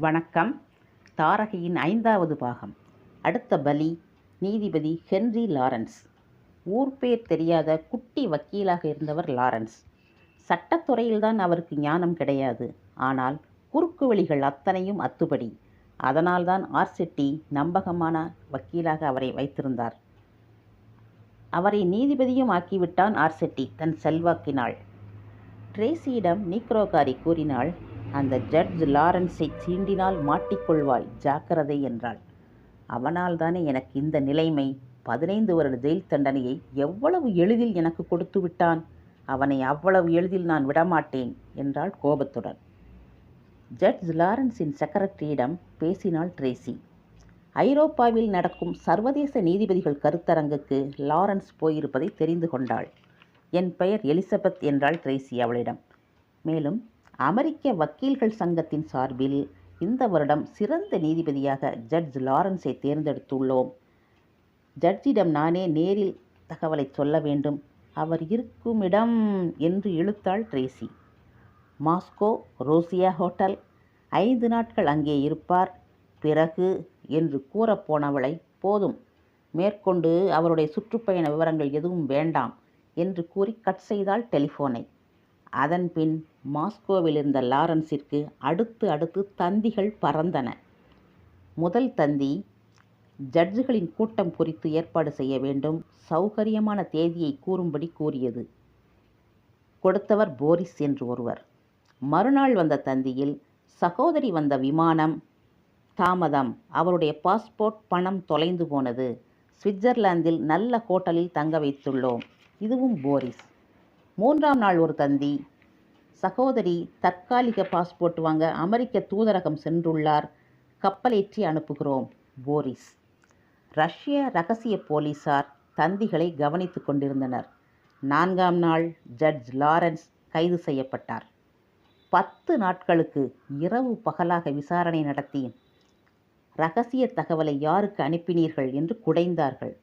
வணக்கம். தாரகையின் ஐந்தாவது பாகம். அடுத்த பலி நீதிபதி ஹென்றி லாரன்ஸ். ஊர் பேர் தெரியாத குட்டி வக்கீலாக இருந்தவர் லாரன்ஸ். சட்டத்துறையில்தான் அவருக்கு ஞானம் கிடையாது. ஆனால் குறுக்கு வழிகள் அத்தனையும் அத்துபடி. அதனால்தான் ஆர்செட்டி நம்பகமான வக்கீலாக அவரை வைத்திருந்தார். அவரை நீதிபதியும் ஆக்கிவிட்டான் ஆர்செட்டி தன் செல்வாக்கினாள் ட்ரேசியிடம் நீக்ரோகாரி கூறினாள் அந்த ஜட்ஜ் லாரன்ஸை சீண்டினால் மாட்டிக்கொள்வாய் ஜாக்கிரதை என்றாள். அவனால் தானே எனக்கு இந்த நிலைமை. பதினைந்து வருட ஜெயில் தண்டனையை எவ்வளவு எளிதில் எனக்கு கொடுத்து விட்டான்? அவனை அவ்வளவு எளிதில் நான் விடமாட்டேன் என்றாள் கோபத்துடன். ஜட்ஜ் லாரன்ஸின் செக்ரட்டரியிடம் பேசினாள் ட்ரேசி. ஐரோப்பாவில் நடக்கும் சர்வதேச நீதிபதிகள் கருத்தரங்குக்கு லாரன்ஸ் போயிருப்பதை தெரிந்து கொண்டாள். என் பெயர் எலிசபெத் என்றாள் ட்ரேசி அவளிடம். மேலும் அமெரிக்க வக்கீல்கள் சங்கத்தின் சார்பில் இந்த வருடம் சிறந்த நீதிபதியாக ஜட்ஜ் லாரன்ஸை தேர்ந்தெடுத்துள்ளோம். ஜட்ஜிடம் நானே நேரில் தகவலை சொல்ல வேண்டும். அவர் இருக்குமிடம் என்று இழுத்தாள் ட்ரேசி. மாஸ்கோ ரோசியா ஹோட்டல் ஐந்து நாட்கள் அங்கே இருப்பார். பிறகு என்று கூறப்போனவளை போதும். மேற்கொண்டு அவருடைய சுற்றுப்பயண விவரங்கள் எதுவும் வேண்டாம் என்று கூறி கட் செய்தாள் டெலிஃபோனை. அதன்பின் மாஸ்கோவில் இருந்த லாரன்ஸிற்கு அடுத்து அடுத்து தந்திகள் பறந்தன. முதல் தந்தி ஜட்ஜுகளின் கூட்டம் குறித்து ஏற்பாடு செய்ய வேண்டும் சௌகரியமான தேதியை கூறும்படி கூறியது. கொடுத்தவர் போரிஸ் என்று ஒருவர். மறுநாள் வந்த தந்தியில் சகோதரி வந்த விமானம் தாமதம். அவருடைய பாஸ்போர்ட் பணம் தொலைந்து போனது. சுவிட்சர்லாந்தில் நல்ல ஹோட்டலில் தங்க வைத்துள்ளோம். இதுவும் போரிஸ். மூன்றாம் நாள் ஒரு தந்தி. சகோதரி தற்காலிக பாஸ்போர்ட் வாங்க அமெரிக்க தூதரகம் சென்றுள்ளார். கப்பலேற்றி அனுப்புகிறோம் போரிஸ். ரஷ்ய ரகசிய போலீசார் தந்திகளை கவனித்து கொண்டிருந்தனர். நான்காம் நாள் ஜட்ஜ் லாரன்ஸ் கைது செய்யப்பட்டார். பத்து நாட்களுக்கு இரவு பகலாக விசாரணை நடத்தி ரகசிய தகவலை யாருக்கு அனுப்பினீர்கள் என்று குடைந்தார்கள்.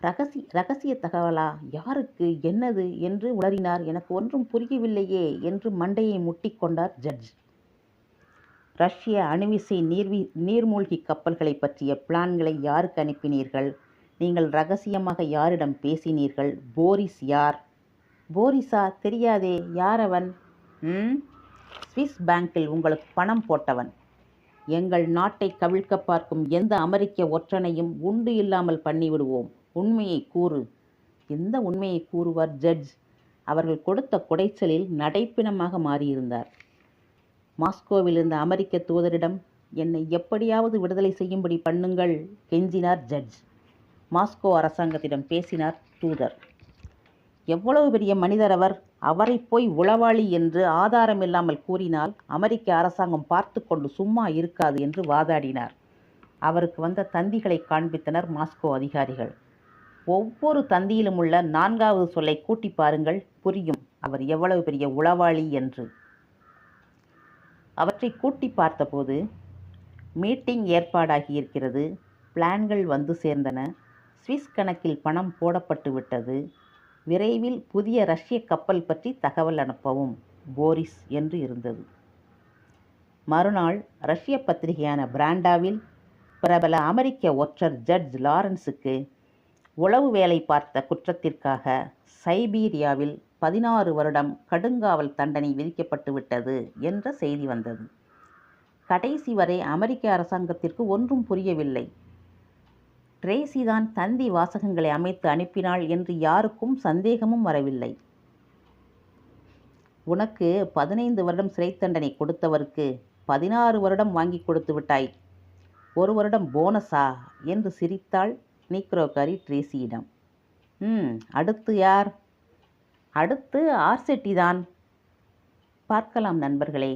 ரகசிய ரகசிய தகவலா? யாருக்கு? என்னது? என்று உளறினார். எனக்கு ஒன்றும் புரியவில்லையே என்று மண்டையை முட்டிக்கொண்டார் ஜட்ஜ். ரஷ்ய அணுவிசை நீர்வி நீர்மூழ்கி கப்பல்களை பற்றிய பிளான்களை யாருக்கு அனுப்பினீர்கள்? நீங்கள் ரகசியமாக யாரிடம் பேசினீர்கள்? போரிஸ் யார்? போரிஸா? தெரியாதே. யார் அவன் ம்? ஸ்விஸ் பேங்கில் உங்களுக்கு பணம் போட்டவன். எங்கள் நாட்டை கவிழ்க்க பார்க்கும் எந்த அமெரிக்க ஒற்றனையும் உண்டு இல்லாமல் பண்ணிவிடுவோம். உண்மையை கூறு. எந்த உண்மையை கூறுவார் ஜட்ஜ் அவர்கள் கொடுத்த குடைச்சலில் நடைப்பிணமாக மாறியிருந்தார். மாஸ்கோவில் இருந்த அமெரிக்க தூதரிடம் என்னை எப்படியாவது விடுதலை செய்யும்படி பண்ணுங்கள் கெஞ்சினார் ஜட்ஜ் மாஸ்கோ அரசாங்கத்திடம் பேசினார் தூதர். எவ்வளவு பெரிய மனிதர் அவர். அவரை போய் உளவாளி என்று ஆதாரம் இல்லாமல் கூறினால் அமெரிக்க அரசாங்கம் பார்த்து கொண்டு சும்மா இருக்காது என்று வாதாடினார். அவருக்கு வந்த தந்திகளை காண்பித்தனர் மாஸ்கோ அதிகாரிகள். ஒவ்வொரு தந்தியிலும் உள்ள நான்காவது சொல்லை கூட்டி பாருங்கள். புரியும். அவர் எவ்வளவு பெரிய உளவாளி என்று. அவற்றை கூட்டி பார்த்தபோது மீட்டிங் ஏற்பாடாகி இருக்கிறது. பிளான்கள் வந்து சேர்ந்தன. சுவிஸ் கணக்கில் பணம் போடப்பட்டு விட்டது. விரைவில் புதிய ரஷ்ய கப்பல் பற்றி தகவல் அனுப்பவும் போரிஸ் என்று இருந்தது. மறுநாள் ரஷ்ய பத்திரிகையான பிராண்டாவில் பிரபல அமெரிக்க ஒற்றர் ஜட்ஜ் லாரன்ஸுக்கு உளவு வேலை பார்த்த குற்றத்திற்காக சைபீரியாவில் பதினாறு வருடம் கடுங்காவல் தண்டனை விதிக்கப்பட்டு விட்டது என்ற செய்தி வந்தது. கடைசி வரை அமெரிக்க அரசாங்கத்திற்கு ஒன்றும் புரியவில்லை. ட்ரேசி தான் தந்தி வாசகங்களை அமைத்து அனுப்பினாள் என்று யாருக்கும் சந்தேகமும் வரவில்லை. உனக்கு பதினைந்து வருடம் சிறை தண்டனை கொடுத்தவருக்கு பதினாறு வருடம் வாங்கி கொடுத்து விட்டாய். ஒரு வருடம் போனஸா? என்று சிரித்தாள் நீக்ரோகாரி ட்ரேசியிடம் ம் அடுத்து யார்? அடுத்து ஆர்செட்டி தான். பார்க்கலாம் நண்பர்களே.